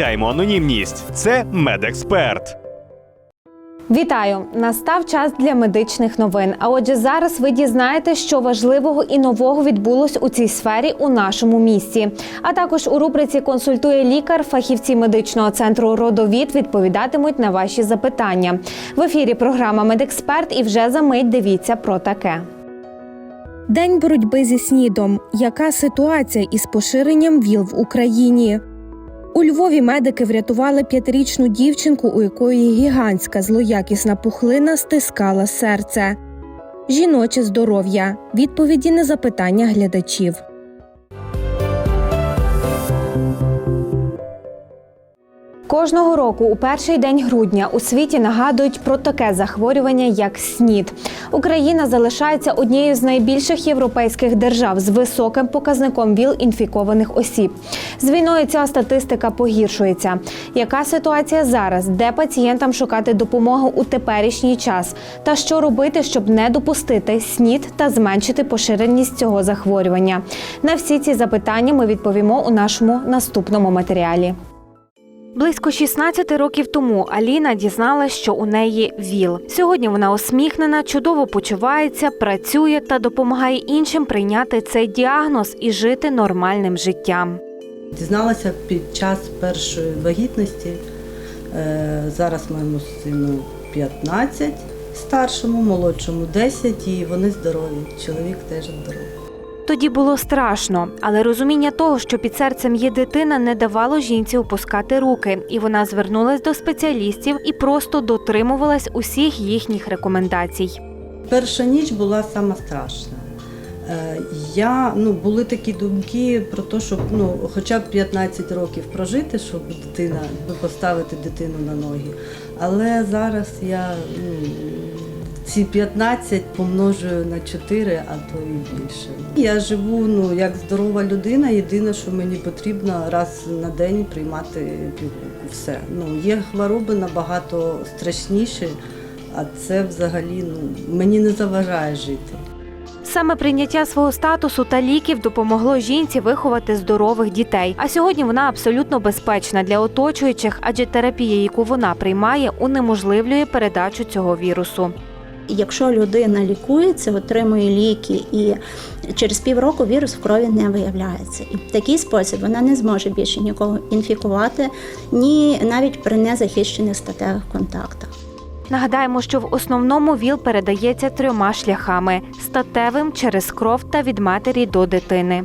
анонімність. Це медексперт. Вітаю! Настав час для медичних новин. А отже, зараз ви дізнаєте, що важливого і нового відбулось у цій сфері у нашому місті. А також у рубриці Консультує лікар. Фахівці медичного центру Родовід відповідатимуть на ваші запитання. В ефірі програма Медексперт і вже за мить дивіться про таке. День боротьби зі снідом. Яка ситуація із поширенням ВІЛ в Україні? У Львові медики врятували п'ятирічну дівчинку, у якої гігантська злоякісна пухлина стискала серце. Жіноче здоров'я. Відповіді на запитання глядачів. Кожного року у перший день грудня у світі нагадують про таке захворювання, як СНІД. Україна залишається однією з найбільших європейських держав з високим показником ВІЛ інфікованих осіб. З війною ця статистика погіршується. Яка ситуація зараз? Де пацієнтам шукати допомогу у теперішній час? Та що робити, щоб не допустити СНІД та зменшити поширеність цього захворювання? На всі ці запитання ми відповімо у нашому наступному матеріалі. Близько 16 років тому Аліна дізналась, що у неї ВІЛ. Сьогодні вона усміхнена, чудово почувається, працює та допомагає іншим прийняти цей діагноз і жити нормальним життям. Дізналася під час першої вагітності. Е, Зараз моєму сину 15, старшому, молодшому 10, і вони здорові. Чоловік теж здоровий. Тоді було страшно, але розуміння того, що під серцем є дитина, не давало жінці опускати руки, і вона звернулась до спеціалістів і просто дотримувалась усіх їхніх рекомендацій. Перша ніч була сама страшна. Е, Я, ну, були такі думки про те, щоб ну, хоча б 15 років прожити, щоб дитина, ну, поставити дитину на ноги. Але зараз я ну, ці 15 помножую на 4, а то і більше. Я живу ну, як здорова людина. Єдине, що мені потрібно раз на день приймати пігулку. Все. Ну, є хвороби набагато страшніші, а це взагалі ну, мені не заважає жити. Саме прийняття свого статусу та ліків допомогло жінці виховати здорових дітей. А сьогодні вона абсолютно безпечна для оточуючих, адже терапія, яку вона приймає, унеможливлює передачу цього вірусу. Якщо людина лікується, отримує ліки і через півроку вірус в крові не виявляється. І в такий спосіб вона не зможе більше нікого інфікувати, ні навіть при незахищених статевих контактах. Нагадаємо, що в основному ВІЛ передається трьома шляхами: статевим через кров та від матері до дитини.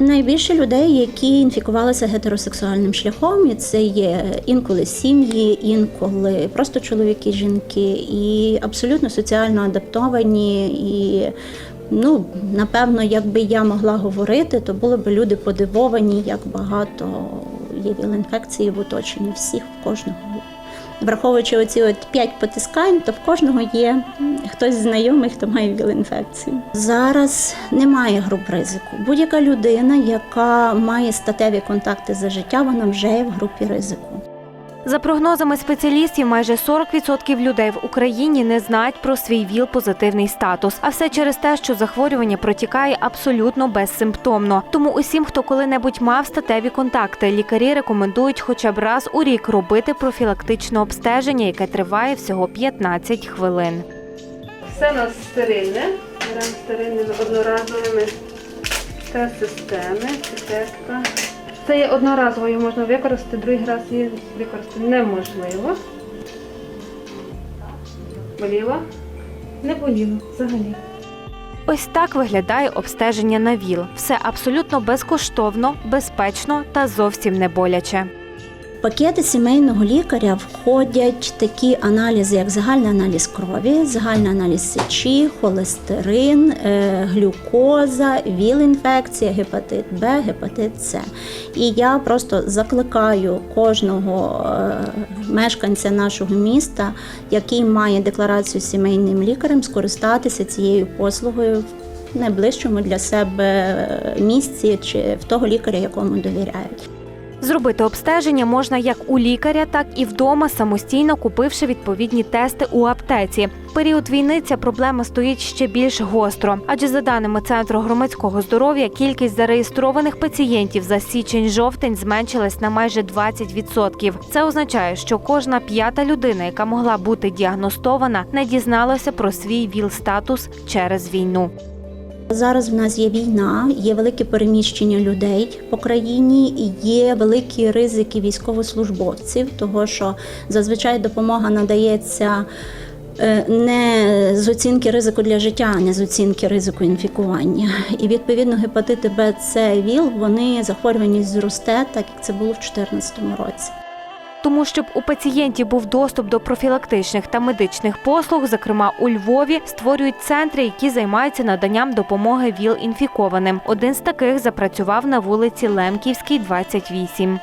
Найбільше людей, які інфікувалися гетеросексуальним шляхом, і це є інколи сім'ї, інколи просто чоловіки, жінки, і абсолютно соціально адаптовані. І ну, напевно, якби я могла говорити, то були б люди подивовані, як багато є віл-інфекції в оточенні всіх, в кожного. Враховуючи оці от п'ять потискань, то в кожного є хтось знайомий, хто має віл-інфекцію. Зараз немає груп ризику. Будь-яка людина, яка має статеві контакти за життя, вона вже є в групі ризику. За прогнозами спеціалістів, майже 40% людей в Україні не знають про свій ВІЛ-позитивний статус. А все через те, що захворювання протікає абсолютно безсимптомно. Тому усім, хто коли-небудь мав статеві контакти, лікарі рекомендують хоча б раз у рік робити профілактичне обстеження, яке триває всього 15 хвилин. Все у нас стерильне. Беремо стерильними одноразовими та системи, піпетка. Це є одноразово, її можна використати, другий раз її використати неможливо. Боліло? Не боліло взагалі. Ось так виглядає обстеження на ВІЛ. Все абсолютно безкоштовно, безпечно та зовсім не боляче. Пакети сімейного лікаря входять такі аналізи, як загальний аналіз крові, загальний аналіз сечі, холестерин, е, глюкоза, ВІЛ-інфекція, гепатит Б, гепатит С. І я просто закликаю кожного е, мешканця нашого міста, який має декларацію сімейним лікарем, скористатися цією послугою найближчому для себе місці чи в того лікаря, якому довіряють. Зробити обстеження можна як у лікаря, так і вдома, самостійно купивши відповідні тести у аптеці. В період війни ця проблема стоїть ще більш гостро, адже за даними центру громадського здоров'я, кількість зареєстрованих пацієнтів за січень-жовтень зменшилась на майже 20%. Це означає, що кожна п'ята людина, яка могла бути діагностована, не дізналася про свій ВІЛ-статус через війну. Зараз в нас є війна, є велике переміщення людей по країні, є великі ризики військовослужбовців, того що зазвичай допомога надається. е, Не з оцінки ризику для життя, а не з оцінки ризику інфікування. І відповідно гепатити Б, С, ВІЛ, вони захворюваність зросте, так як це було в 2014 році. Тому, щоб у пацієнтів був доступ до профілактичних та медичних послуг, зокрема у Львові, створюють центри, які займаються наданням допомоги ВІЛ-інфікованим. Один з таких запрацював на вулиці Лемківській, 28.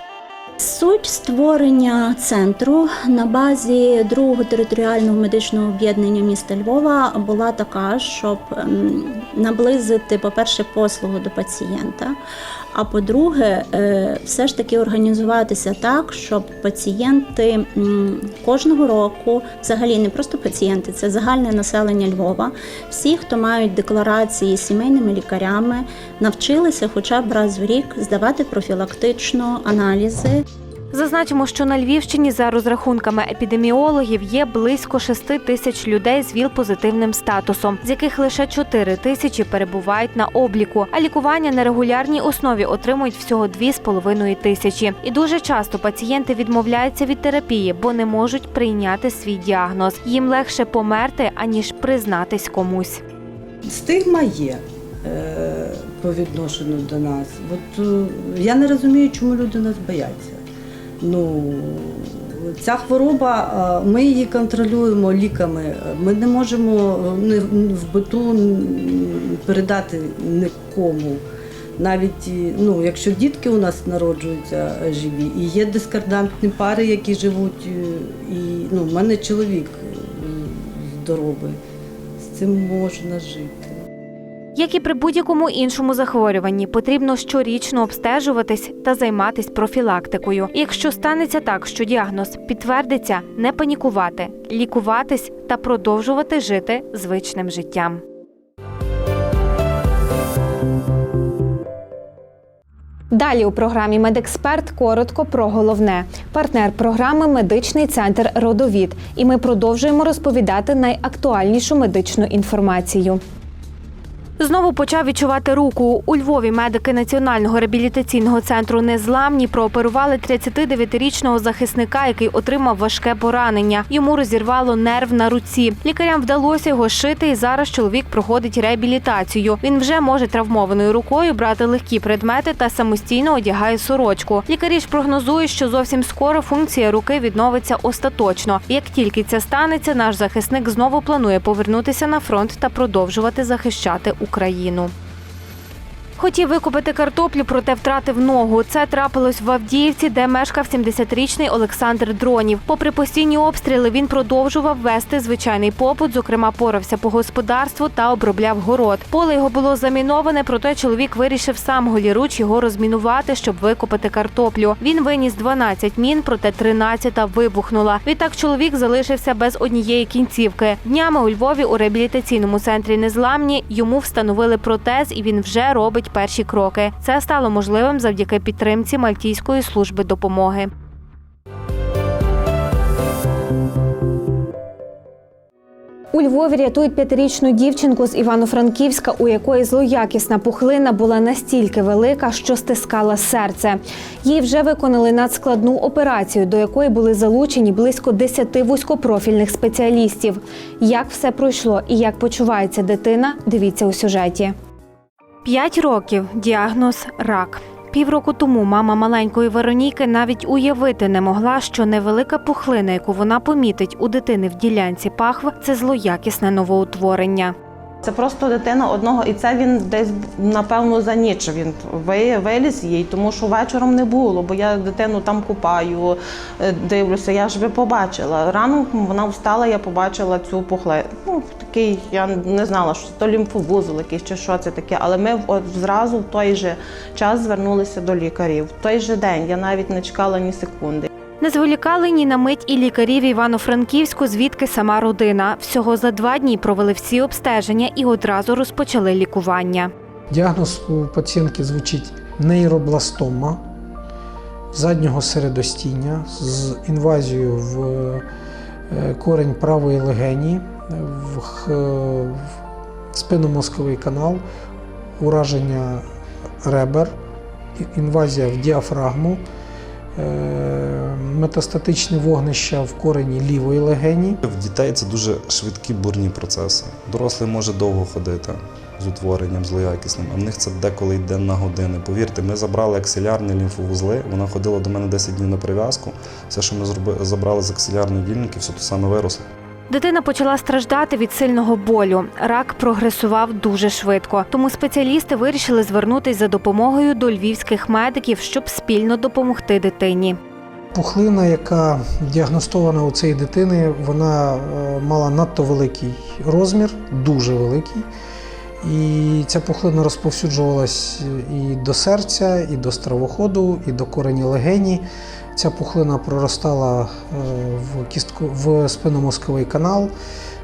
Суть створення центру на базі другого територіального медичного об'єднання міста Львова була така, щоб наблизити, по-перше, послугу до пацієнта. А по-друге, е, все ж таки організуватися так, щоб пацієнти кожного року, взагалі не просто пацієнти, це загальне населення Львова, всі, хто мають декларації з сімейними лікарями, навчилися хоча б раз в рік здавати профілактично аналізи Зазначимо, що на Львівщині за розрахунками епідеміологів є близько 6 тисяч людей з ВІЛ-позитивним статусом, з яких лише 4 тисячі перебувають на обліку, а лікування на регулярній основі отримують всього 2,5 тисячі. І дуже часто пацієнти відмовляються від терапії, бо не можуть прийняти свій діагноз. Їм легше померти аніж признатись комусь. Стигма є е, по відношенню до нас. От, е, я не розумію, чому люди нас бояться. Ну, ця хвороба, е, ми її контролюємо ліками. Ми не можемо е, в биту передати нікому. Навіть ну, якщо дітки у нас народжуються е, живі, і є дискордантні пари, які живуть, е, і ну, в мене чоловік е, здоровий, з цим можна жити. Як і при будь-якому іншому захворюванні, потрібно щорічно обстежуватись та займатись профілактикою. Якщо станеться так, що діагноз підтвердиться, не панікувати, лікуватись та продовжувати жити звичним життям. Далі у програмі Медексперт коротко про головне. Партнер програми Медичний центр Родовід. І ми продовжуємо розповідати найактуальнішу медичну інформацію. Знову почав відчувати руку. У Львові медики Національного реабілітаційного центру Незламні прооперували 39-річного захисника, який отримав важке поранення. Йому розірвало нерв на руці. Лікарям вдалося його шити, і зараз чоловік проходить реабілітацію. Він вже може травмованою рукою брати легкі предмети та самостійно одягає сорочку. Лікарі ж прогнозують, що зовсім скоро функція руки відновиться остаточно. Як тільки це станеться, наш захисник знову планує повернутися на фронт та продовжувати захищати Україну. Україну. Хотів викупити картоплю, проте втратив ногу. Це трапилось в Авдіївці, де мешкав 70-річний Олександр Дронів. Попри постійні обстріли, він продовжував вести звичайний попут, зокрема, порався по господарству та обробляв город. Поле його було заміноване, проте чоловік вирішив сам голіруч його розмінувати, щоб викопати картоплю. Він виніс 12 мін, проте 13-та вибухнула. Відтак чоловік залишився без однієї кінцівки. Днями у Львові у реабілітаційному центрі Незламні йому встановили протез, і він вже робить перші кроки. Це стало можливим завдяки підтримці Мальтійської служби допомоги. У Львові рятують п'ятирічну дівчинку з Івано-Франківська, у якої злоякісна пухлина була настільки велика, що стискала серце. Їй вже виконали надскладну операцію, до якої були залучені близько 10 вузькопрофільних спеціалістів. Як все пройшло і як почувається дитина, дивіться у сюжеті. П'ять років діагноз рак. Півроку тому мама маленької Вероніки навіть уявити не могла, що невелика пухлина, яку вона помітить у дитини в ділянці пахв, це злоякісне новоутворення. Це просто дитина одного, і це він десь напевно за ніч він ви- виліз їй, тому що вечором не було, бо я дитину там купаю, е, дивлюся. Я ж би побачила. Рано вона встала, я побачила цю пухлину. Ну такий, я не знала, що то лімфовузол якийсь чи що це таке. Але ми от зразу в той же час звернулися до лікарів. В той же день я навіть не чекала ні секунди. Не зволікали ні на мить і лікарів Івано-Франківську, звідки сама родина. Всього за два дні провели всі обстеження і одразу розпочали лікування. Діагноз у пацієнтки звучить нейробластома заднього середостіння з інвазією в е, корень правої легені, в спинномозковий канал, ураження ребер, інвазія в діафрагму, е, метастатичне вогнище в корені лівої легені. В дітей це дуже швидкі бурні процеси. Дорослий може довго ходити з утворенням злоякісним, а в них це деколи йде на години. Повірте, ми забрали аксилярні лімфовузли. Вона ходила до мене 10 днів на прив'язку. Все, що ми забрали з аксилярної дільники, все то саме виросло. Дитина почала страждати від сильного болю. Рак прогресував дуже швидко. Тому спеціалісти вирішили звернутися за допомогою до львівських медиків, щоб спільно допомогти дитині. Пухлина, яка діагностована у цієї дитини, вона е, мала надто великий розмір, дуже великий. І ця пухлина розповсюджувалась і до серця, і до стравоходу, і до корені легені. Ця пухлина проростала е, в кістку в спинномозковий канал.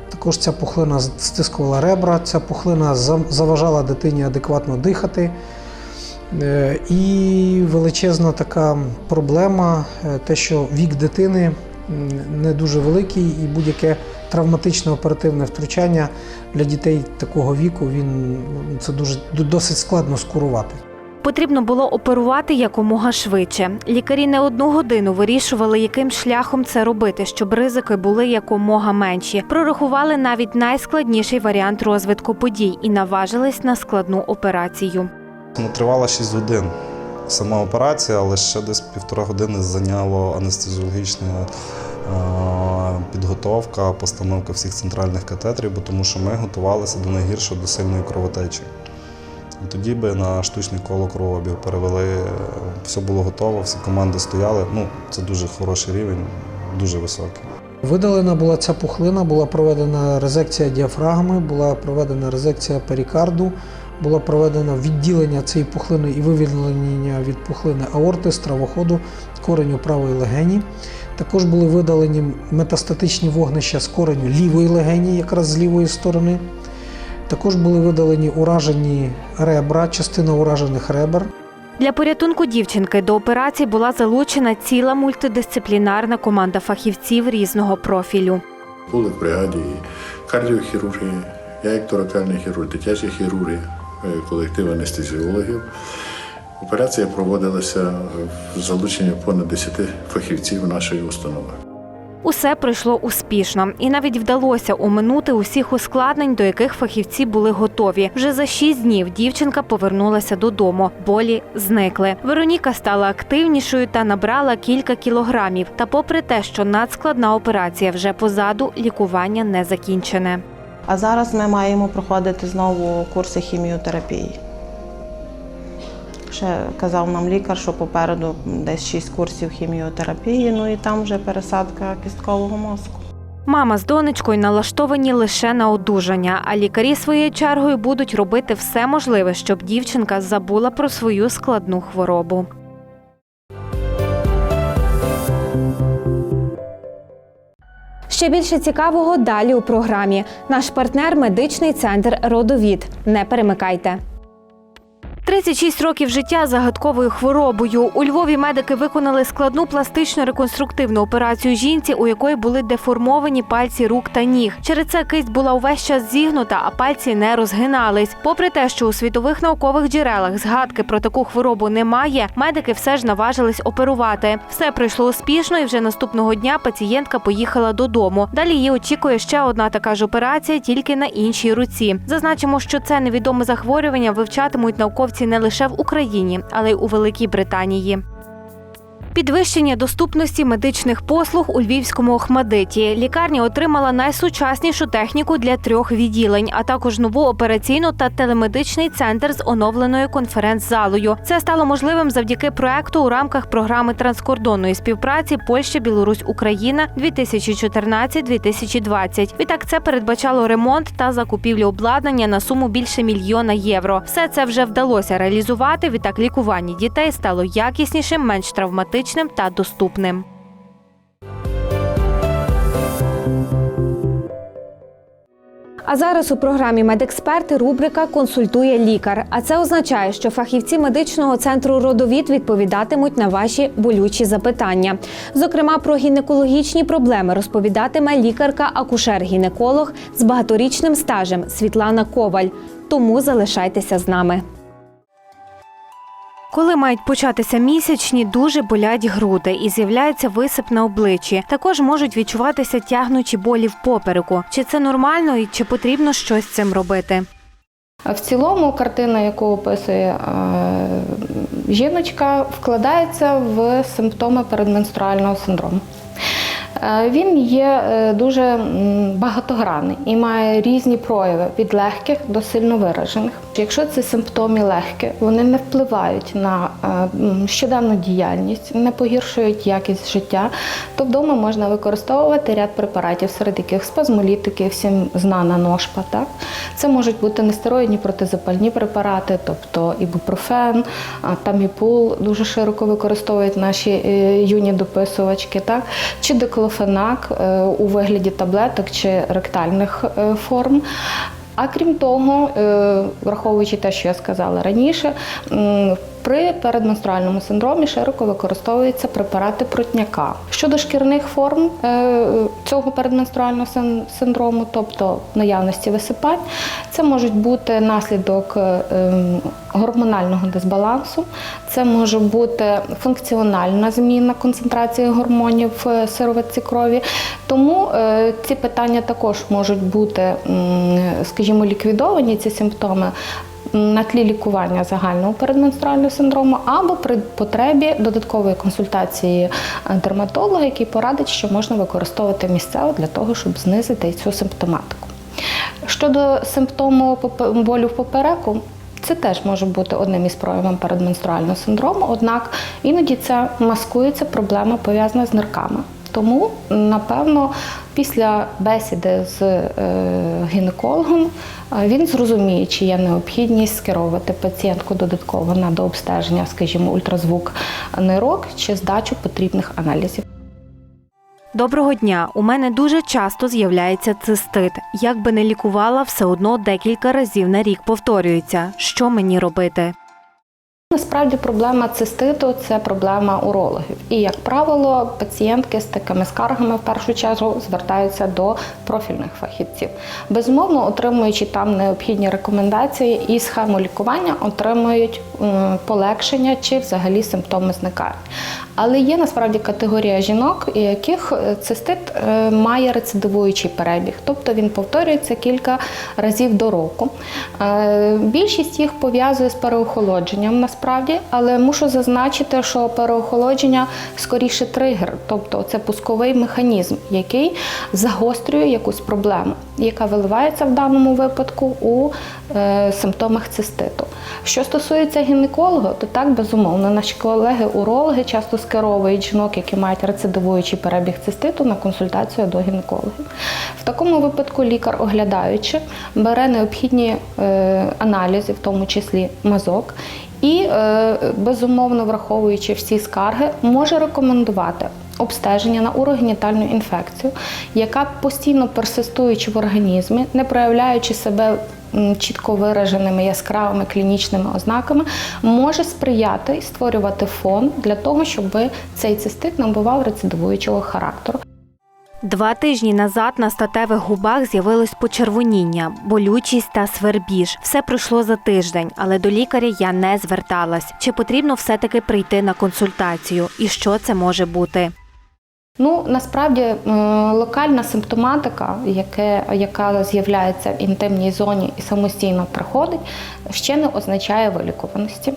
Також ця пухлина стискувала ребра, ця пухлина заважала дитині адекватно дихати. Е, І величезна така проблема, е, те, що вік дитини не дуже великий, і будь-яке травматичне оперативне втручання для дітей такого віку він це дуже досить складно скурувати. Потрібно було оперувати якомога швидше. Лікарі не одну годину вирішували, яким шляхом це робити, щоб ризики були якомога менші. Прорахували навіть найскладніший варіант розвитку подій і наважились на складну операцію. Ну, тривала 6 годин. Сама операція, але ще десь півтора години зайняло анестезіологічна е, підготовка, постановка всіх центральних катетерів, бо тому що ми готувалися до найгіршого, до сильної кровотечі. І тоді би на штучний коло кровообіг перевели, е, все було готово, всі команди стояли. Ну, це дуже хороший рівень, дуже високий. Видалена була ця пухлина, була проведена резекція діафрагми, була проведена резекція перикарду, було проведено відділення цієї пухлини і вивільнення від пухлини аорти, стравоходу, кореню правої легені. Також були видалені метастатичні вогнища з кореню лівої легені, якраз з лівої сторони. Також були видалені уражені ребра, частина уражених ребер. Для порятунку дівчинки до операції була залучена ціла мультидисциплінарна команда фахівців різного профілю. Були в бригаді кардіохірурги, я як торакальний хірург, дитячі хірурги, е, колектив анестезіологів. Операція проводилася в залученні понад 10 фахівців нашої установи. Усе пройшло успішно, і навіть вдалося оминути усіх ускладнень, до яких фахівці були готові. Вже за шість днів дівчинка повернулася додому. Болі зникли. Вероніка стала активнішою та набрала кілька кілограмів. Та, попри те, що надскладна операція вже позаду, лікування не закінчене. А зараз ми маємо проходити знову курси хіміотерапії. Ще казав нам лікар, що попереду десь 6 курсів хіміотерапії, ну і там вже пересадка кісткового мозку. Мама з донечкою налаштовані лише на одужання, а лікарі своєю чергою будуть робити все можливе, щоб дівчинка забула про свою складну хворобу. Ще більше цікавого далі у програмі. Наш партнер медичний центр Родовід. Не перемикайте. 36 років життя загадковою хворобою. У Львові медики виконали складну пластичну реконструктивну операцію жінці, у якої були деформовані пальці рук та ніг. Через це кисть була увесь час зігнута, а пальці не розгинались. Попри те, що у світових наукових джерелах згадки про таку хворобу немає, медики все ж наважились оперувати. Все пройшло успішно, і вже наступного дня пацієнтка поїхала додому. Далі її очікує ще одна така ж операція, тільки на іншій руці. Зазначимо, що це невідоме захворювання вивчатимуть науковці році не лише в Україні, але й у Великій Британії. Підвищення доступності медичних послуг у львівському Охмадиті. Лікарня отримала найсучаснішу техніку для трьох відділень, а також нову операційну та телемедичний центр з оновленою конференц-залою. Це стало можливим завдяки проекту у рамках програми транскордонної співпраці Польща, Білорусь, Україна 2014-2020. Відтак це передбачало ремонт та закупівлю обладнання на суму більше мільйона євро. Все це вже вдалося реалізувати. Відтак лікування дітей стало якіснішим, менш травматичним та доступним. А зараз у програмі Медексперти рубрика Консультує лікар. А це означає, що фахівці медичного центру родовід відповідатимуть на ваші болючі запитання. Зокрема, про гінекологічні проблеми розповідатиме лікарка-акушер-гінеколог з багаторічним стажем Світлана Коваль. Тому залишайтеся з нами. Коли мають початися місячні, дуже болять груди і з'являється висип на обличчі. Також можуть відчуватися тягнучі болі в попереку. Чи це нормально і чи потрібно щось з цим робити? В цілому картина, яку описує е, жіночка, вкладається в симптоми передменструального синдрому. Е, Він є е, дуже багатогранний і має різні прояви від легких до сильно виражених. Якщо ці симптоми легкі, вони не впливають на е, щоденну діяльність, не погіршують якість життя, то вдома можна використовувати ряд препаратів, серед яких спазмолітики, всім знана ношпа. Так? Це можуть бути нестероїдні протизапальні препарати, тобто ібупрофен, таміпул дуже широко використовують наші юні дописувачки, так? чи диклофенак е, у вигляді таблеток чи ректальних е, форм. А крім того, е, враховуючи те, що я сказала раніше, при передменструальному синдромі широко використовуються препарати протняка. Щодо шкірних форм е, цього передменструального синдрому, тобто наявності висипань, це можуть бути наслідок е, ем, гормонального дисбалансу, це може бути функціональна зміна концентрації гормонів в сироватці крові. Тому е, ці питання також можуть бути, скажімо, ліквідовані, ці симптоми. На тлі лікування загального передменструального синдрому або при потребі додаткової консультації е, дерматолога, який порадить, що можна використовувати місцево для того, щоб знизити цю симптоматику. Щодо симптому болю в попереку, це теж може бути одним із проявів передменструального синдрому, однак іноді це маскується проблема пов'язана з нирками. Тому, напевно, після бесіди з е, гінекологом е, він зрозуміє, чи є необхідність скеровувати пацієнтку додатково на дообстеження, скажімо, ультразвук нирок чи здачу потрібних аналізів. Доброго дня. У мене дуже часто з'являється цистит. Як би не лікувала, все одно декілька разів на рік повторюється. Що мені робити? Насправді проблема циститу це проблема урологів. І, як правило, пацієнтки з такими скаргами в першу чергу звертаються до профільних фахівців. Безумовно, отримуючи там необхідні рекомендації і схему лікування, отримують полегшення чи взагалі симптоми зникають. Але є насправді категорія жінок, у яких е, цистит е, має рецидивуючий перебіг, тобто він повторюється кілька разів до року. Е, Більшість їх пов'язує з переохолодженням насправді, але мушу зазначити, що переохолодження скоріше тригер, тобто це пусковий механізм, який загострює якусь проблему, яка виливається в даному випадку у симптомах циститу. Що стосується гінеколога, то так безумовно наші колеги-урологи часто скеровують жінок, які мають рецидивуючий перебіг циститу, на консультацію до гінекологів. В такому випадку лікар, оглядаючи, бере необхідні е, аналізи, в тому числі мазок, і е, безумовно, враховуючи всі скарги, може рекомендувати. Обстеження на урогенітальну інфекцію, яка постійно персистуючи в організмі, не проявляючи себе чітко вираженими яскравими клінічними ознаками, може сприяти і створювати фон для того, щоб цей цистит набував рецидивуючого характеру. Два тижні назад на статевих губах з'явилось почервоніння, болючість та свербіж. Все пройшло за тиждень, але до лікаря я не зверталась. Чи потрібно все-таки прийти на консультацію? І що це може бути? Ну насправді е, локальна симптоматика, яке, яка з'являється в інтимній зоні і самостійно приходить, ще не означає вилікуваності.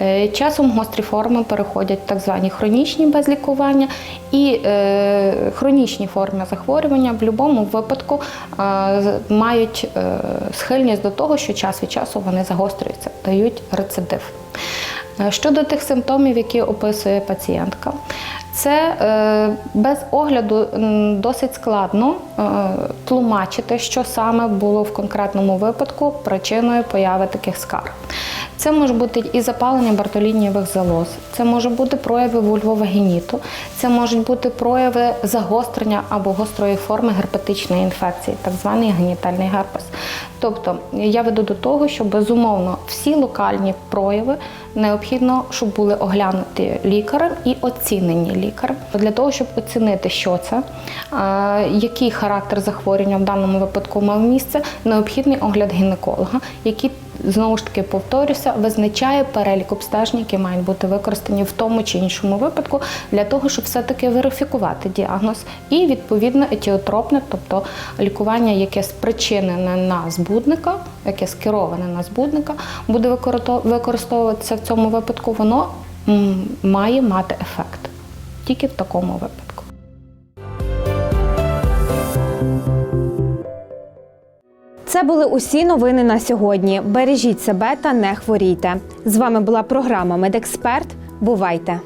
Е, Часом гострі форми переходять в так звані хронічні без лікування, і е, хронічні форми захворювання в будь-якому випадку мають схильність до того, що час від часу вони загострюються, дають рецидив. Щодо тих симптомів, які описує пацієнтка, це е, без огляду досить складно е, тлумачити, що саме було в конкретному випадку причиною появи таких скарг. Це може бути і запалення бартолінієвих залоз, це може бути прояви вульвовагініту, це можуть бути прояви загострення або гострої форми герпетичної інфекції, так званий генітальний герпес. Тобто я веду до того, що безумовно всі локальні прояви необхідно, щоб були оглянуті лікарем і оцінені лікарем. Для того, щоб оцінити, що це, е, який характер захворювання в даному випадку мав місце, необхідний огляд гінеколога, який Знову ж таки повторюся, визначає перелік обстежень, які мають бути використані в тому чи іншому випадку, для того, щоб все-таки верифікувати діагноз і відповідно етіотропне, тобто лікування, яке спричинене на збудника, яке скероване на збудника, буде використовуватися в цьому випадку, воно має мати ефект тільки в такому випадку. Це були усі новини на сьогодні. Бережіть себе та не хворійте. З вами була програма Медексперт. Бувайте!